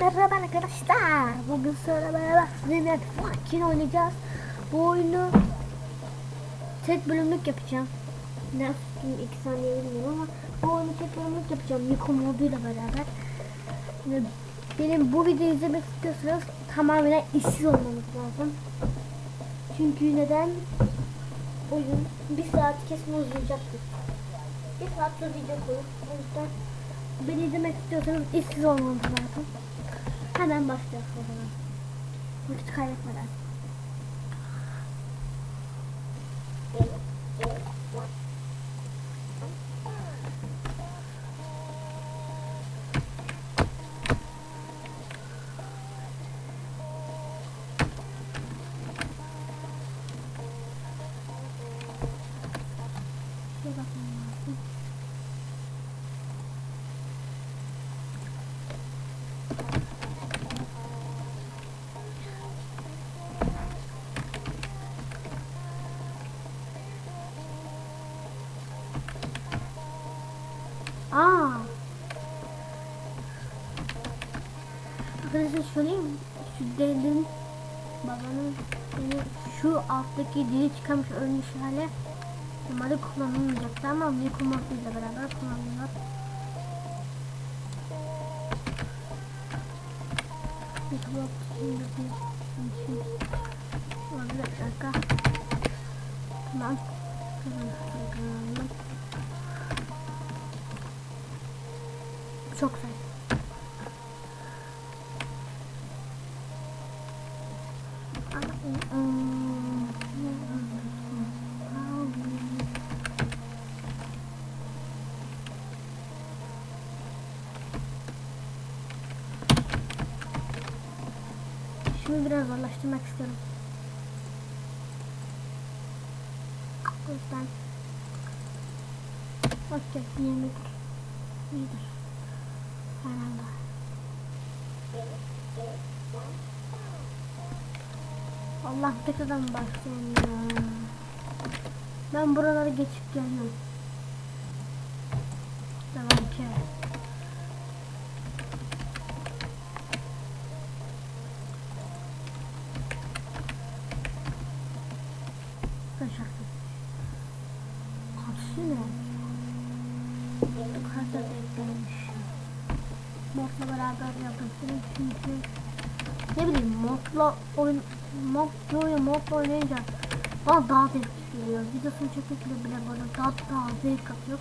Merhaba arkadaşlar. Bugün sonra beraber sizinle Fakin oynayacağız. Bu oyunu tek bölümlük yapacağım. Nasıl iki saniye bilmiyorum ama bu oyunu tek bölümlük yapacağım. Niko moduyla beraber. Ve benim bu videoyu izlemek istiyorsanız tamamen işsiz olmamız lazım. Çünkü neden? Oyun bir saat kesin uzayacaktır. Bir saatli video koyup o yüzden Beni izlemek istiyorsanız işsiz olmanız lazım. Hemen başlayalım o zaman. Vakit kaybetmeden. Aa. Arkadaşlar söyleyeyim şu delinin babanın yani şu alttaki dili çıkarmış ölmüş hale normalde kullanılmayacaktı ama Nico ile beraber. Nico Morty'yle bir bir dakika. Tamam. Tamam. Çok güzel. Şunu biraz zorlaştırmak istiyorum. O yüzden Okey, 20 iyidir. Herhalde. Tekrardan başlayalım ya. Ben buraları geçip geliyorum. Devam ki. Kaçarsın. Kapsı ne? Yukarıda beklemiş. Modla beraber yapabilirim çünkü ne bileyim modla oyun mod modla oynayınca bana daha zevk geliyor. Videosunu çekmekle bile bana daha daha zevk atıyor.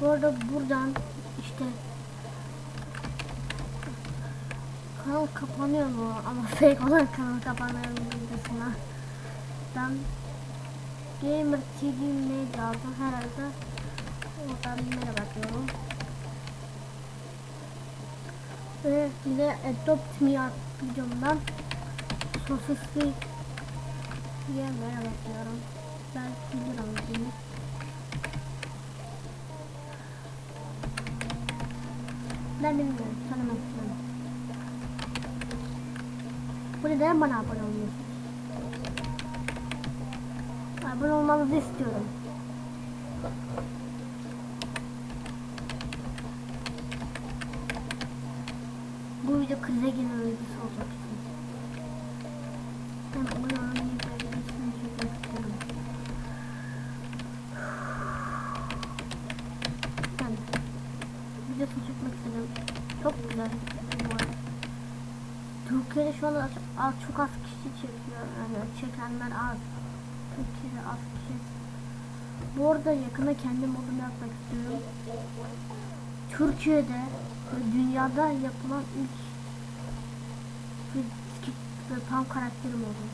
Bu arada buradan işte kanal kapanıyor mu ama fake olarak kanal kapanıyor videosuna. Ben Gamer TV ne lazım herhalde Oradan merhaba diyorum. Ve bir de Adopt Me videomdan sosisli diye merhaba diyorum. Ben bilirim. Ben bilmiyorum, tanımak istiyorum. Bu neden bana abone olmuyorsunuz? Abone olmanızı istiyorum. Bu video krize girme videosu olacak. Ben yorumu yapabilirsiniz çekmek istiyorum. Ben videosunu çekmek istedim. Çok güzel bu arada. Türkiye'de şu an az, az, çok az kişi çekiyor. Yani çekenler az. Türkiye'de az kişi. Bu arada yakında kendi modumu yapmak istiyorum. Türkiye'de ve dünyada yapılan ilk skit ve tam karakterim oldu.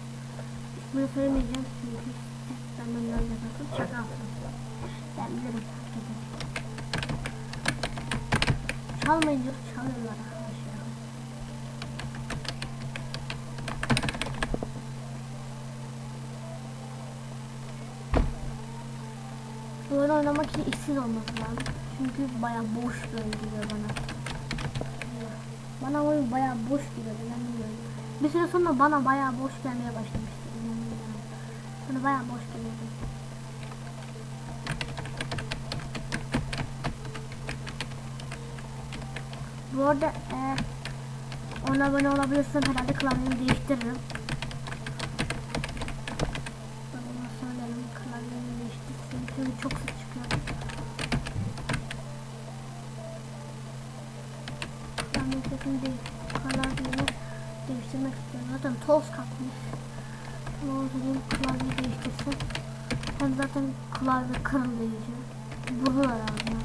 İsmini söylemeyeceğim çünkü benden biraz yakasın. Şaka yaptım. Ben bilirim. Çalmayın diyor, çalıyorlar. Bu oyunu oynamak için işsiz olması lazım. Çünkü baya boş geliyor bana. Bana oyun baya boş geliyor ben bilmiyorum. Bir süre sonra bana baya boş gelmeye başlamıştı. inanamıyorum. Bana baya boş geliyordu. Bu arada eğer ona abone olabilirsem herhalde klavyemi değiştiririm. Babama söylerim klavyemi değiştirsin. Çünkü çok ses çıkıyor. Ben bu sesini değil. Klavyemi değiştirmek istiyorum. Zaten toz katmış. Ama o zaman klavye değiştirsin. Hem zaten klavye kırıldı iyice. Vurur herhalde.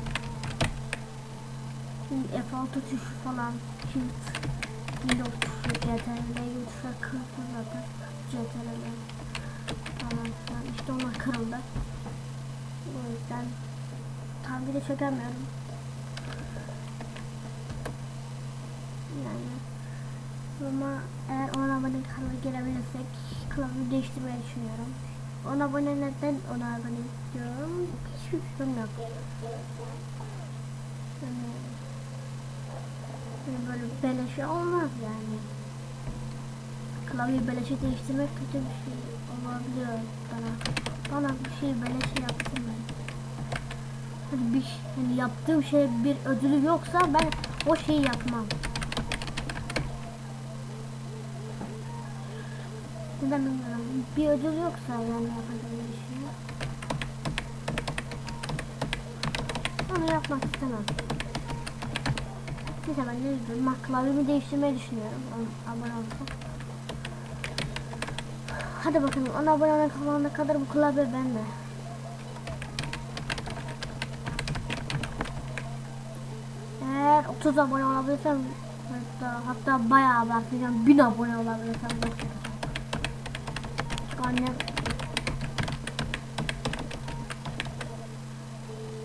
Şimdi F6 tuşu falan, Shift, Windows tuşu, CTRL, tuşlar kırıldı zaten. CTRL falan filan. İşte onlar kırıldı. O yüzden tam bir de çekemiyorum. Yani ama eğer 10 abone kanala gelebilirsek kanalı değiştirmeyi düşünüyorum. 10 abone neden 10 abone istiyorum? Hiçbir fikrim yok. Yani, yani böyle beleşe olmaz yani. Klavyeyi beleşe değiştirmek kötü bir şey olabiliyor bana. Bana bir şey beleşe yaptım ben. Hani bir hani yaptığım şey bir ödülü yoksa ben o şeyi yapmam. Neden. Bir ödül yoksa yani yapacağım bir şey. Onu yapmak istemem. Neyse ben diyorum? Bak klavyemi değiştirmeyi düşünüyorum. Ona abone olsam. Hadi bakalım. Ona abone olana kadar bu klavye bende. Eğer 30 abone olabilirsem hatta, hatta bayağı abartacağım 1000 abone olabilirsem çok annem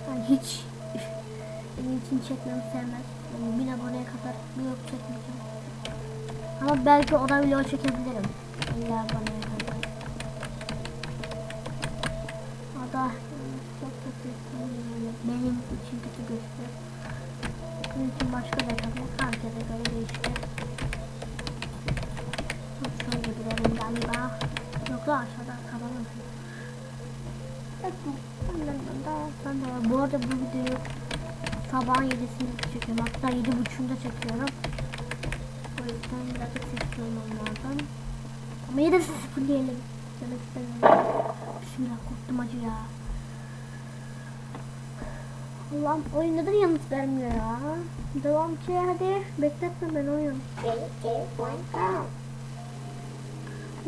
yani hiç benim için çekmemi sevmez. Yani 1000 aboneye kadar vlog çekmeyeceğim. Ama belki o da vlog çekebilirim. 50 aboneye kadar. O da yani çok kötü benim için kötü gösteriyor. Benim için başka da tabii. Herkese göre değişti. La aşağıda kalalım. Evet bu. Da Bu arada bu videoyu sabahın yedisinde çekiyorum. Hatta yedi buçuğunda çekiyorum. O yüzden birazcık ses olmam lazım. Ama yine de sıfırlayalım. Demek. Bismillah korktum acı ya. Allah'ım oyun neden yanıt vermiyor ya? Devam ki hadi. Bekletme ben oyun. Three, two, one, go.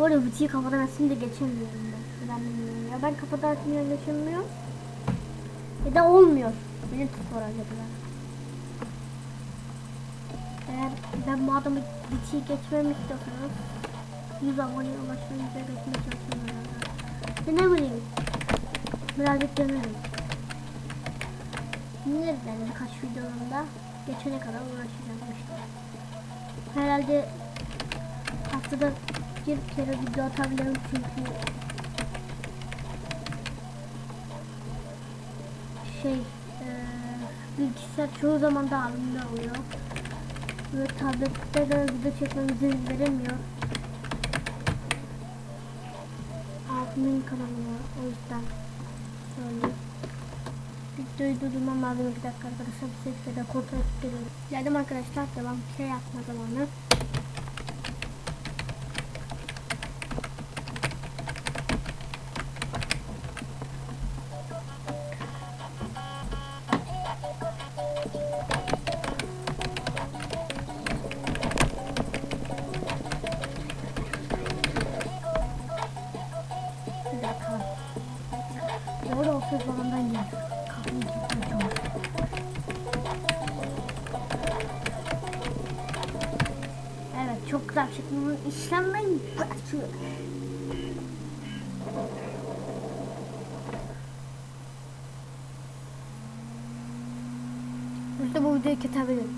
Bu arada bitiği kafadan açınca geçemiyorum ben. Ben bilmiyorum ya. Ben kafadan açınca geçemiyorum. Ya da olmuyor. Beni tutuyor acaba. Eğer ben bu adamı bitiği geçmemi istiyorsanız 100 aboneye ulaşmayınca geçmeye çalışıyorum herhalde. Ne bileyim. Birazcık denerim. Nereden birkaç videomda geçene kadar uğraşacağım işte. Herhalde haftada bir kere video atabilirim çünkü şey eee bilgisayar çoğu zaman da halimde oluyor. Ve tablette de video çekmem izin veremiyor abimin kanalı var o yüzden söyleyeyim videoyu durdurmam lazım bir dakika arkadaşlar. Bir sesle de kontrol edip geliyorum geldim arkadaşlar devam. Şey yapma zamanı İşte bu videoyu kesebilirim.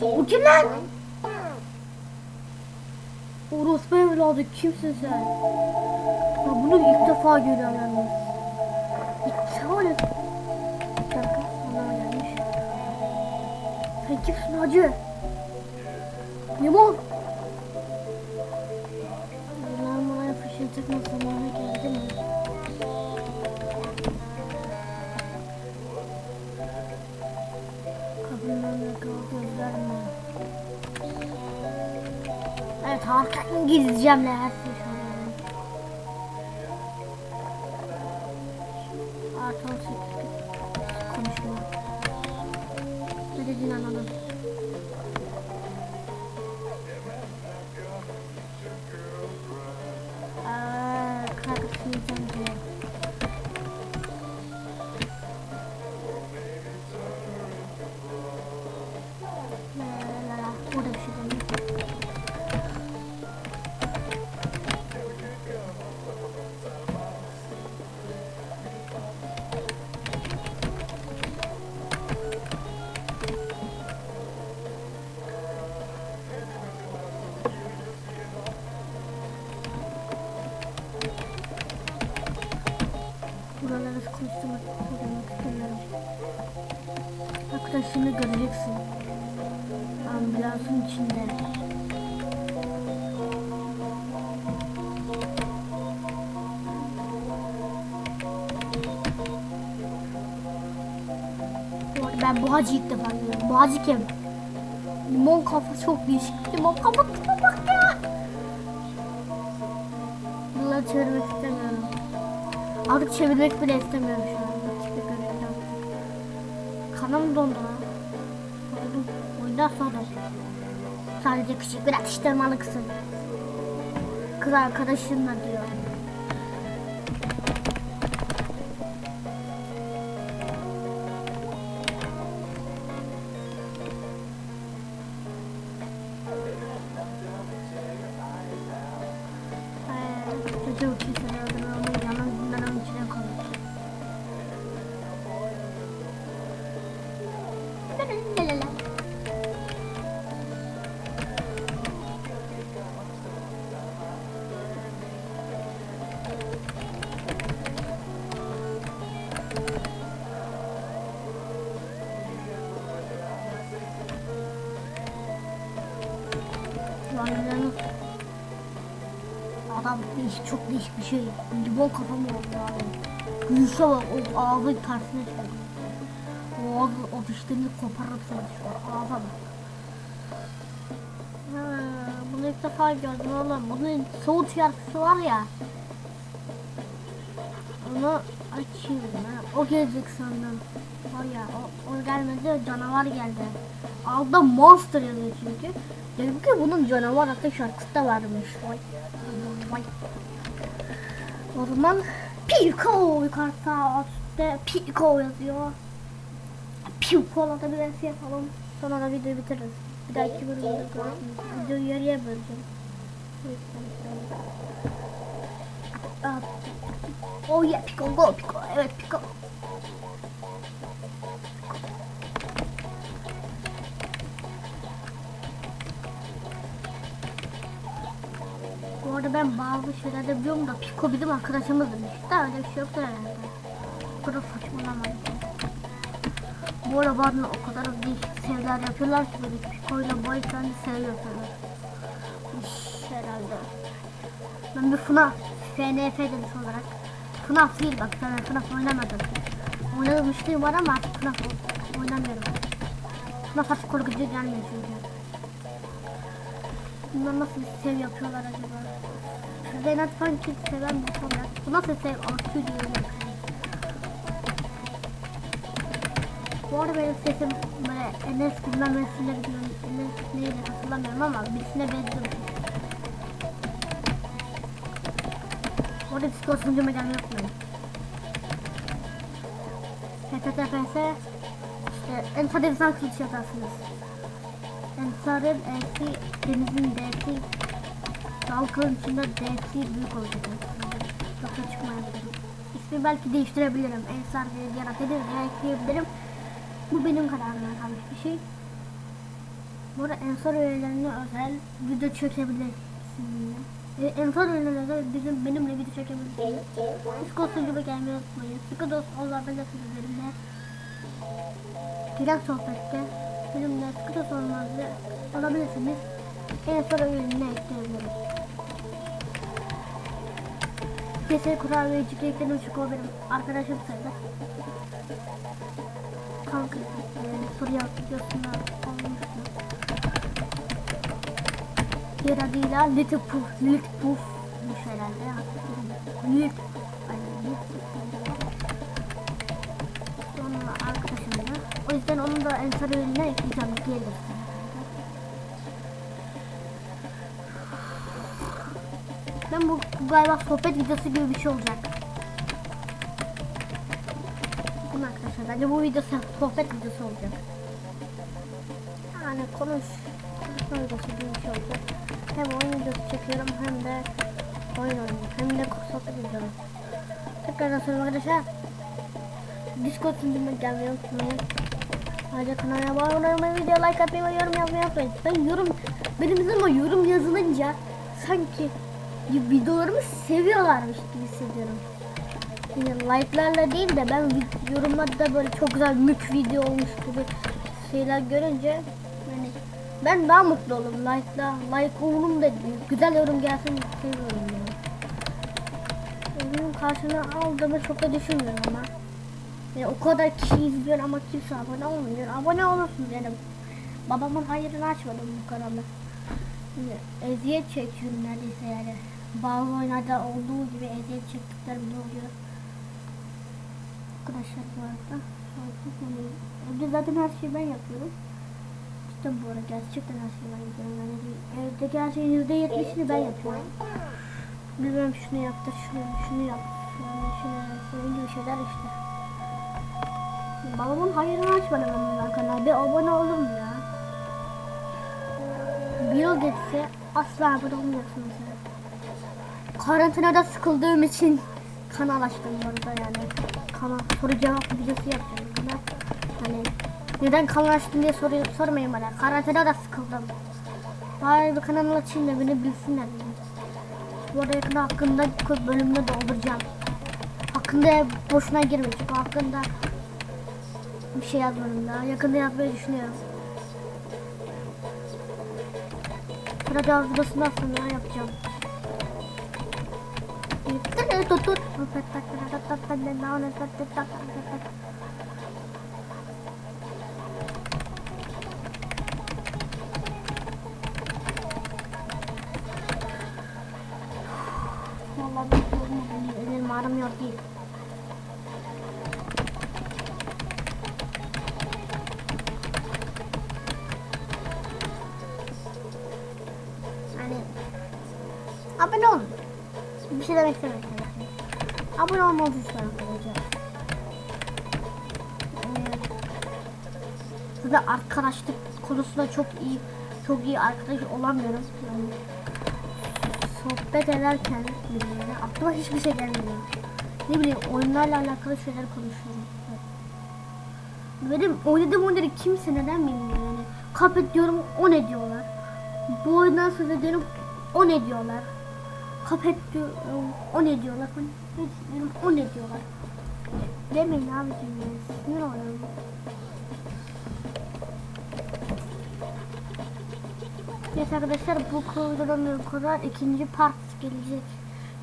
Two, kim lan? Orospu evladı kimsin sen? Ya bunu ilk defa görüyorum yalnız. İlk defa ne? Bir dakika anlama gelmiş. Sen kimsin hacı? Limon. Bunlar bana fışıltıkma zamanı geldi mi? Harika Ben bu hacı ilk defa görüyorum. Bu hacı kim? Limon kafa çok değişik. Limon kafa tipe bak ya. Bunları çevirmek istemiyorum. Artık çevirmek bile istemiyorum şu anda. Tipe görüyorum. Kanım dondu lan. Oldum. Oyundan sonra. Sadece küçük bir atıştırmalıksın. Kız arkadaşınla diyor. Yalnız Adam değişik, çok değişik bir şey. Limon kafa mı oldu abi? Gülüşe bak, o ağzı tersine çıkıyor. O ağzı, o dişlerini koparıp sana çıkıyor. Ağza bak. Bunu ilk defa gördüm oğlum. Bunun soğut şarkısı var ya. Onu açayım ha. O gelecek sandım. Var ya, o, o gelmedi, canavar geldi. Altta monster yazıyor çünkü. Dedim ki bunun canavar ateş şarkısı da varmış. Vay. Vay. O zaman Pico yukarıda üstte Pico yazıyor. Bir versiyon yapalım. Sonra da videoyu bitiririz. Bir dahaki bölümde görüşürüz. Videoyu yarıya böleceğim. Oh yeah Pico go Pico. Evet Pico. Ben bazı şeyler de biliyorum da Pico bizim arkadaşımızmış. Daha öyle bir şey yoktur herhalde. Bu kadar saçmalamayın. Bu arada bazen o kadar değişik sevgiler yapıyorlar ki böyle Pico ile boyfriend'i seviyor falan. İş herhalde. Ben bir FNAF, FNF demiş olarak. FNAF değil bak ben FNAF oynamadım. Oynamışlığım var ama artık FNAF oynamıyorum. FNAF artık korkutucu gelmiyor çünkü. Bunlar nasıl bir sev yapıyorlar acaba? Zeynep sanki seven bir sonra. Bu nasıl sev artıyor diyorum. Bu arada benim sesim böyle Enes bilmem nesine gidiyorum. Enes neydi hatırlamıyorum ama birisine benziyor. Bu arada Discord sunucuma gelmeyi unutmayın. HTTPS işte en sade insan kılıç yazarsınız. Ensar'ın E'si denizin D'si Dalkın içinde D'si büyük olacak. Yoksa çıkmayabilirim. İsmi belki değiştirebilirim. Ensar diye yaratabilirim veya ekleyebilirim. Bu benim kararıma kalmış bir şey. Bu arada Ensar üyelerine özel video çekebiliriz. E, Ensar üyelerine bizim benimle video one. Discord sunucuma gelmeyi unutmayın. Sıkı dost onlarla sizlerle. Direkt sohbette benimle sıkı dost olmanızı alabilirsiniz. En sonra ürününe ekleyebilirim. Kesin kurabiye çikolatadan uçuk o benim arkadaşım sayılır. Kanka e, soru yaptık videosunda olmuştu. Diğer adıyla Little Puff. Bu herhalde. Puff. Sonra arkadaşım da. O yüzden onu da ensar ürününe ekleyeceğim. Gelir. Ben bu galiba sohbet videosu gibi bir şey olacak. Bakın arkadaşlar bence bu videosu sohbet videosu olacak. Yani konuş, konuşma videosu gibi bir şey olacak. Hem oyun videosu çekiyorum hem de oyun oynuyorum. Hem de sohbet ediyorum. Tekrardan söyleyeyim arkadaşlar. Discord sunucuma gelmeyi unutmayın. Ayrıca kanala abone olmayı, video like atmayı ve yorum yapmayı unutmayın. Ben yorum, benim zaman yorum yazılınca sanki videolarımı seviyorlarmış gibi hissediyorum. Yani like'larla değil de ben yorumlarda böyle çok güzel mük video olmuş gibi şeyler görünce yani ben daha mutlu olurum. Like'la like olurum da değil. Güzel yorum gelsin seviyorum yani. Benim karşına aldığımı çok da düşünmüyorum ama. Yani o kadar kişi izliyor ama kimse abone olmuyor. Abone olursun dedim. Babamın hayrını açmadım bu kanalda. Yani eziyet çekiyorum neredeyse yani. Bazı oyunlarda olduğu gibi eziyet çektiklerim de oluyor. Arkadaşlar bu arada. Evde zaten her şeyi ben yapıyorum. Cidden bu arada gerçekten her şeyi ben yapıyorum. Yani evdeki her yüzde yetmişini ben yapıyorum. Bilmem şunu yaptır, şunu, şunu yap. Şunu, şunu, şunun gibi şeyler işte. Babamın hayrını açmadım ben bundan kanal. Bir abone olun ya. Bir yıl geçse asla abone olmayacaksın mesela. Karantinada sıkıldığım için kanal açtım bu arada yani. Kanal soru cevap videosu yapacağım. Bana hani neden kanal açtın diye soruyor, sormayın bana. Karantinada sıkıldım. Bari bir kanal açayım da beni bilsinler. Bu arada yakında hakkında bölümde dolduracağım. Hakkında boşuna girme çünkü hakkında bir şey yazmadım daha. Yakında yazmayı düşünüyorum. Cevap videosunu sonra yapacağım. Tut tut. Vallahi ben elim ağrımıyor değil. Yani abone olun. Bir şey demek istemedim. Abone olmayı lütfen arkadaşlar. Ee, Zaten arkadaşlık konusunda çok iyi çok iyi arkadaş olamıyorum. Yani sohbet ederken bile yani aklıma hiçbir şey gelmiyor. Ne bileyim oyunlarla alakalı şeyler konuşuyorum. Benim oynadığım oyunları kimse neden bilmiyor yani. Kapet diyorum o ne diyorlar. Bu oyundan söz ediyorum o ne diyorlar. Kapet diyorum o ne diyorlar. Ben hiç diyorum o ne diyorlar. Demeyin abicim ya sinir oluyorum. Neyse arkadaşlar bu bu kadar ikinci part gelecek.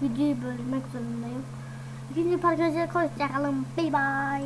Videoyu bölmek zorundayım. İkinci part gelecek. Hoşçakalın. Bye bye.